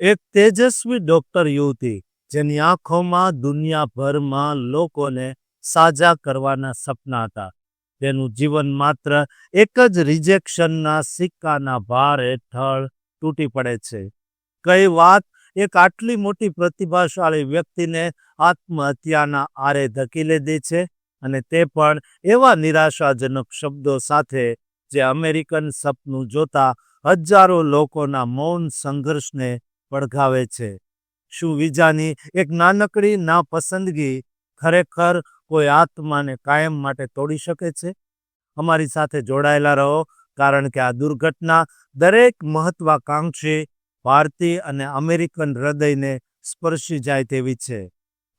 એક તેજસ્વી ડોક્ટર યુવતી, જેની આંખોમાં દુનિયાભરમાં લોકોને સાજા કરવાના સપના હતા. તેનું જીવન માત્ર એક જ રિજેક્શનના સિક્કાના ભાર હેઠળ તૂટી પડે છે. કઈ વાત, એક આટલી મોટી પ્રતિભાશાળી વ્યક્તિને આત્મહત્યાના આરે ધકેલી દે છે અને તે પણ એવા નિરાશાજનક શબ્દો સાથે જે અમેરિકન સપનું જોતા હજારો લોકોના મૌન સંઘર્ષને પડઘાવે છે. શું વિજાની એક નાનકડી નાપસંદગી ખરેખર કોઈ આત્માને કાયમ માટે તોડી શકે છે? અમારી સાથે જોડાયેલા રહો, કારણ કે આ દુર્ઘટના દરેક મહત્વાકાંક્ષી ભારતીય અને અમેરિકન હૃદયને સ્પર્શી જાય તેવી છે.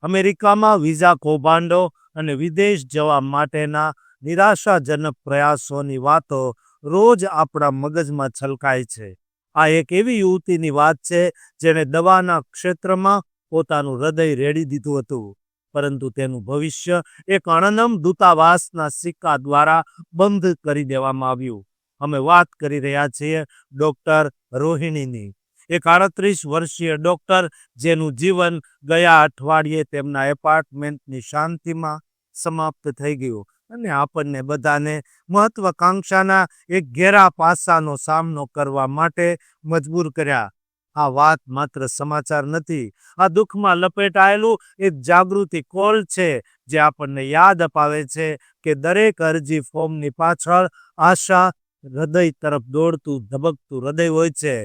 અમેરિકામાં વિઝા કૌભાંડો અને વિદેશ જવા માટેના નિરાશાજનક પ્રયાસોની વાતો રોજ આપણા મગજમાં છલકાય છે. આ એક એવી યુવતીની વાત છે, જેણે દવાના ક્ષેત્રમાં પોતાનું હૃદય રેડી દીધું હતું. પરંતુ તેનું ભવિષ્ય એક અણનમ દૂતાવાસના સિક્કા દ્વારા બંધ કરી દેવામાં આવ્યું. અમે વાત કરી રહ્યા છીએ ડોક્ટર રોહિણીની. એક આડત્રીસ વર્ષીય ડોક્ટર જેનું જીવન ગયા અઠવાડિયે તેમના એપાર્ટમેન્ટની શાંતિમાં સમાપ્ત થઈ ગયું. અને આપણને બધાને મહત્વાકાંક્ષાના એક ઘેરા પાસાનો સામનો કરવા માટે મજબૂર કર્યા. આ વાત માત્ર સમાચાર નથી, આ દુઃખમાં લપેટાયેલું એક જાગૃતિ કોલ છે, જે આપણને યાદ અપાવે છે કે દરેક અરજી ફોર્મની પાછળ આશા, હૃદય તરફ દોડતું, ધબકતું હૃદય હોય છે.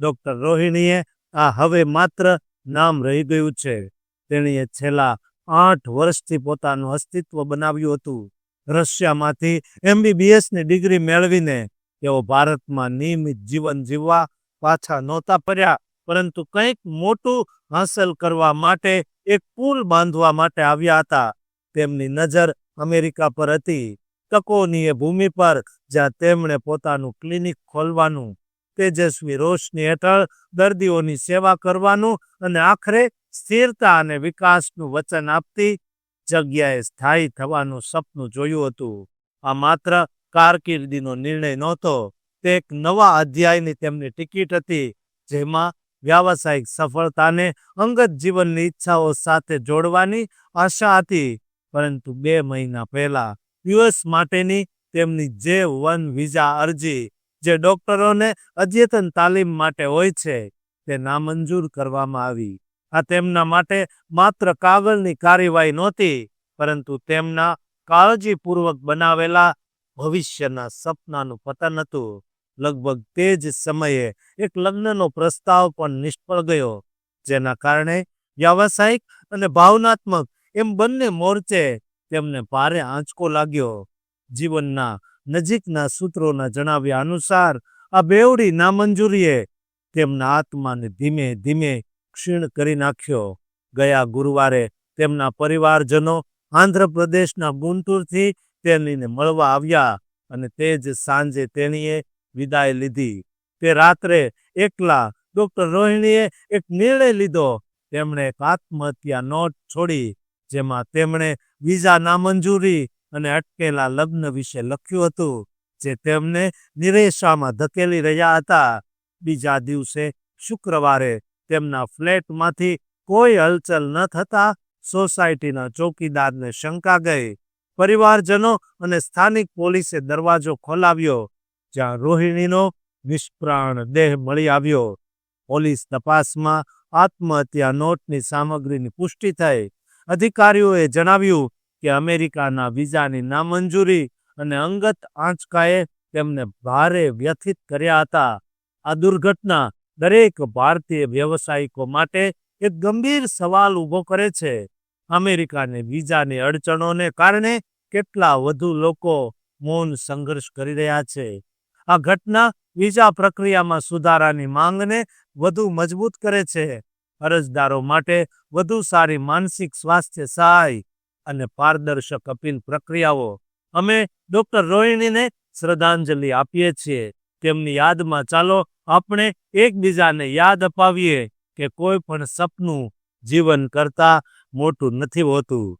ડોક્ટર રોહિણીએ આ હવે માત્ર નામ રહી ગયું છે. તેણીએ છેલ્લા આઠ વર્ષથી પોતાનું અસ્તિત્વ બનાવ્યું હતું. રશિયામાંથી એમબીબીએસની ડિગ્રી મેળવીને તેઓ ભારતમાં નિયમિત જીવન જીવવા પાછા નહોતા ફર્યા. પરંતુ કંઈક મોટું હાંસલ કરવા માટે એક પુલ બાંધવા માટે આવ્યા હતા. તેમની નજર અમેરિકા પર હતી. તકોની એ ભૂમિ પર, જ્યાં તેમણે પોતાનું ક્લિનિક ખોલવાનું, તેજસ્વી રોશની હેઠળ દર્દીઓની સેવા કરવાનું અને આખરે સ્થિરતા અને વિકાસનું વચન આપતી જગ્યાએ સ્થાયી થવાનું સપનું જોયું હતું. આ માત્ર કારકિર્દીનો નિર્ણય નહોતો, તે એક નવા અધ્યાયની તેમની ટિકિટ હતી, જેમાં વ્યાવસાયિક સફળતાને અંગત જીવનની ઈચ્છાઓ સાથે જોડવાની આશા હતી. પરંતુ બે મહિના પહેલા યુએસ માટેની તેમની જે વન વિઝા અરજી, જે ડોક્ટરોને અદ્યતન તાલીમ માટે હોય છે, તે નામંજૂર કરવામાં આવી. આ તેમના માટે માત્ર કાગળની કાર્યવાહી નહોતી, પરંતુ તેમના કાળજીપૂર્વક બનાવેલા ભવિષ્યના સપનાનું પતન હતું. લગભગ તે જ સમયે એક લગ્નનો પ્રસ્તાવ પણ નિષ્ફળ ગયો, જેના કારણે વ્યાવસાયિક અને ભાવનાત્મક એમ બંને મોરચે તેમને ભારે આંચકો લાગ્યો. જીવનના નજીકના સૂત્રોના જણાવ્યા અનુસાર, આ બેવડી નામંજૂરીએ તેમના આત્માને ધીમે ધીમે ક્ષીણ કરી નાખ્યો. ગયા ગુરુવારે તેમના પરિવારજનો આંધ્રપ્રદેશના ગુંટુરથી તેણીને મળવા આવ્યા અને તે જ સાંજે તેણીએ વિદાય લીધી. તે રાત્રે એકલા ડોક્ટર રોહિણીએ એક નિર્ણય લીધો. તેમણે એક આત્મહત્યા નોટ છોડી, જેમાં તેમણે વિઝા નામંજૂરી અને અટકેલા લગ્ન વિશે લખ્યું હતું, જે તેમને નિરેશામાં ધકેલી રહ્યા હતા. બીજા દિવસે શુક્રવારે તેમના ફ્લેટમાંથી કોઈ હલચલ ન થતા સોસાયટીના ચોકીદારને શંકા ગઈ. પરિવારજનો અને સ્થાનિક પોલીસે દરવાજો ખોલાવ્યો, જ્યાં રોહિણીનો નિષ્પ્રાણ દેહ મળી આવ્યો. પોલીસ તપાસમાં આત્મહત્યા નોટની સામગ્રીની પુષ્ટિ થઈ. અધિકારીઓએ જણાવ્યું કે અમેરિકાના વિઝાની નામંજૂરી અને અંગત આંચકાએ તેમને ભારે વ્યથિત કર્યા હતા. આ દુર્ઘટના દરેક ભારતીય વ્યવસાયિકો માટે એક ગંભીર સવાલ ઊભો કરે છે. અમેરિકાને વિઝાની અડચણોને કારણે કેટલા વધુ લોકો મૌન સંઘર્ષ કરી રહ્યા છે. આ ઘટના વિઝા પ્રક્રિયામાં સુધારાની માંગને વધુ મજબૂત કરે છે. અરજદારો માટે વધુ સારી માનસિક સ્વાસ્થ્ય સહાય અને પારદર્શક અપીલ પ્રક્રિયાઓ. અમે ડોક્ટર રોહિણીને શ્રદ્ધાંજલિ આપીએ છીએ. તેમની યાદમાં ચાલો આપણે એકબીજાને યાદ અપાવીએ કે કોઈ પણ સપનું જીવન કરતાં મોટું નથી હોતું.